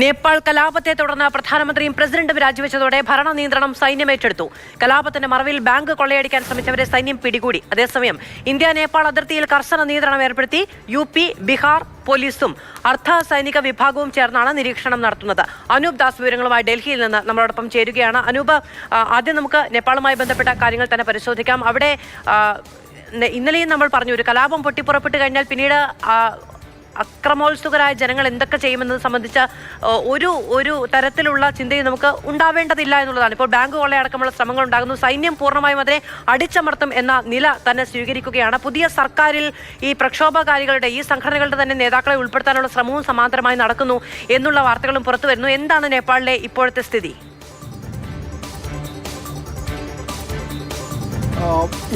നേപ്പാൾ കലാപത്തെ തുടർന്ന് പ്രധാനമന്ത്രിയും പ്രസിഡന്റും രാജിവെച്ചതോടെ ഭരണ നിയന്ത്രണം സൈന്യം ഏറ്റെടുത്തു. കലാപത്തിന്റെ മറവിൽ ബാങ്ക് കൊള്ളയടിക്കാൻ ശ്രമിച്ചവരെ സൈന്യം പിടികൂടി. അതേസമയം ഇന്ത്യ നേപ്പാൾ അതിർത്തിയിൽ കർശന നിയന്ത്രണം ഏർപ്പെടുത്തി യു പി ബീഹാർ പോലീസും അർദ്ധ സൈനിക വിഭാഗവും ചേർന്നാണ് നിരീക്ഷണം നടത്തുന്നത്. അനൂപ് ദാസ് വിവരങ്ങളുമായി ഡൽഹിയിൽ നിന്ന് നമ്മളോടൊപ്പം ചേരുകയാണ്. അനൂപ് ആദ്യം നമുക്ക് നേപ്പാളുമായി ബന്ധപ്പെട്ട കാര്യങ്ങൾ തന്നെ പരിശോധിക്കാം. അവിടെ ഇന്നലെയും നമ്മൾ പറഞ്ഞു ഒരു കലാപം പൊട്ടിപ്പുറപ്പെട്ട് കഴിഞ്ഞാൽ പിന്നീട് അക്രമോത്സുകരായ ജനങ്ങൾ എന്തൊക്കെ ചെയ്യുമെന്നത് സംബന്ധിച്ച ഒരു ഒരു തരത്തിലുള്ള ചിന്തയും നമുക്ക് ഉണ്ടാവേണ്ടതില്ല എന്നുള്ളതാണ്. ഇപ്പോൾ ബാങ്ക് കൊള്ളയടക്കമുള്ള ശ്രമങ്ങൾ ഉണ്ടാകുന്നു. സൈന്യം പൂർണമായും അതിനെ അടിച്ചമർത്തും എന്ന നില തന്നെ സ്വീകരിക്കുകയാണ്. പുതിയ സർക്കാരിൽ ഈ പ്രക്ഷോഭകാരികളുടെ ഈ സംഘടനകളുടെ തന്നെ നേതാക്കളെ ഉൾപ്പെടുത്താനുള്ള ശ്രമവും സമാന്തരമായി നടക്കുന്നു എന്നുള്ള വാർത്തകളും പുറത്തു വരുന്നു എന്താണ് നേപ്പാളിലെ ഇപ്പോഴത്തെ സ്ഥിതി?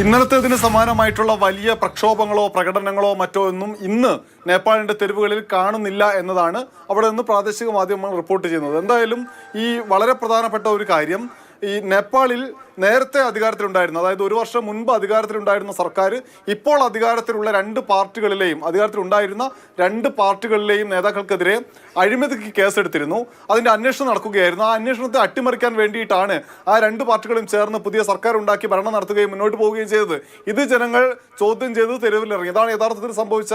ഇന്നലത്തേതിന് സമാനമായിട്ടുള്ള വലിയ പ്രക്ഷോഭങ്ങളോ പ്രകടനങ്ങളോ മറ്റോ ഒന്നും ഇന്ന് നേപ്പാളിന്റെ തെരുവുകളിൽ കാണുന്നില്ല എന്നതാണ് അവിടെ നിന്ന് പ്രാദേശിക മാധ്യമങ്ങൾ റിപ്പോർട്ട് ചെയ്യുന്നത്. എന്തായാലും ഈ വളരെ പ്രധാനപ്പെട്ട ഒരു കാര്യം ഈ നേപ്പാളിൽ നേരത്തെ അധികാരത്തിലുണ്ടായിരുന്നു. അതായത് ഒരു വർഷം മുൻപ് അധികാരത്തിലുണ്ടായിരുന്ന സർക്കാർ ഇപ്പോൾ അധികാരത്തിലുള്ള രണ്ട് പാർട്ടികളിലെയും അധികാരത്തിലുണ്ടായിരുന്ന രണ്ട് പാർട്ടികളിലെയും നേതാക്കൾക്കെതിരെ അഴിമതിക്ക് കേസെടുത്തിരുന്നു. അതിന്റെ അന്വേഷണം നടക്കുകയായിരുന്നു. ആ അന്വേഷണത്തെ അട്ടിമറിക്കാൻ വേണ്ടിയിട്ടാണ് ആ രണ്ട് പാർട്ടികളും ചേർന്ന് പുതിയ സർക്കാർ ഉണ്ടാക്കി ഭരണം നടത്തുകയും മുന്നോട്ട് പോവുകയും ചെയ്തത്. ഇത് ജനങ്ങൾ ചോദ്യം ചെയ്ത് തെരുവിലിറങ്ങി. ഇതാണ് യഥാർത്ഥത്തിൽ സംഭവിച്ച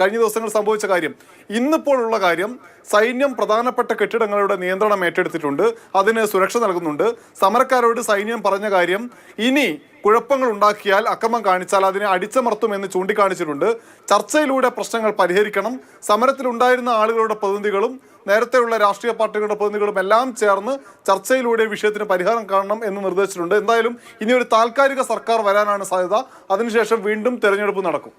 കഴിഞ്ഞ ദിവസങ്ങൾ സംഭവിച്ച കാര്യം. ഇന്നിപ്പോഴുള്ള കാര്യം സൈന്യം പ്രധാനപ്പെട്ട കെട്ടിടങ്ങളുടെ നിയന്ത്രണം ഏറ്റെടുത്തിട്ടുണ്ട്. അതിന് സുരക്ഷ നൽകുന്നുണ്ട്. സമരക്കാരോട് സൈന്യം പറഞ്ഞ കാര്യം ഇനി കുഴപ്പങ്ങൾ ഉണ്ടാക്കിയാൽ അക്രമം കാണിച്ചാൽ അതിനെ അടിച്ചമർത്തുമെന്ന് ചൂണ്ടിക്കാണിച്ചിട്ടുണ്ട്. ചർച്ചയിലൂടെ പ്രശ്നങ്ങൾ പരിഹരിക്കണം. സമരത്തിലുണ്ടായിരുന്ന ആളുകളുടെ പ്രതിനിധികളും നേരത്തെയുള്ള രാഷ്ട്രീയ പാർട്ടികളുടെ പ്രതിനിധികളും എല്ലാം ചേർന്ന് ചർച്ചയിലൂടെ വിഷയത്തിന് പരിഹാരം കാണണം എന്ന് നിർദ്ദേശിച്ചിട്ടുണ്ട്. എന്തായാലും ഇനി ഒരു താൽക്കാലിക സർക്കാർ വരാനാണ് സാധ്യത. അതിനുശേഷം വീണ്ടും തെരഞ്ഞെടുപ്പ് നടക്കും.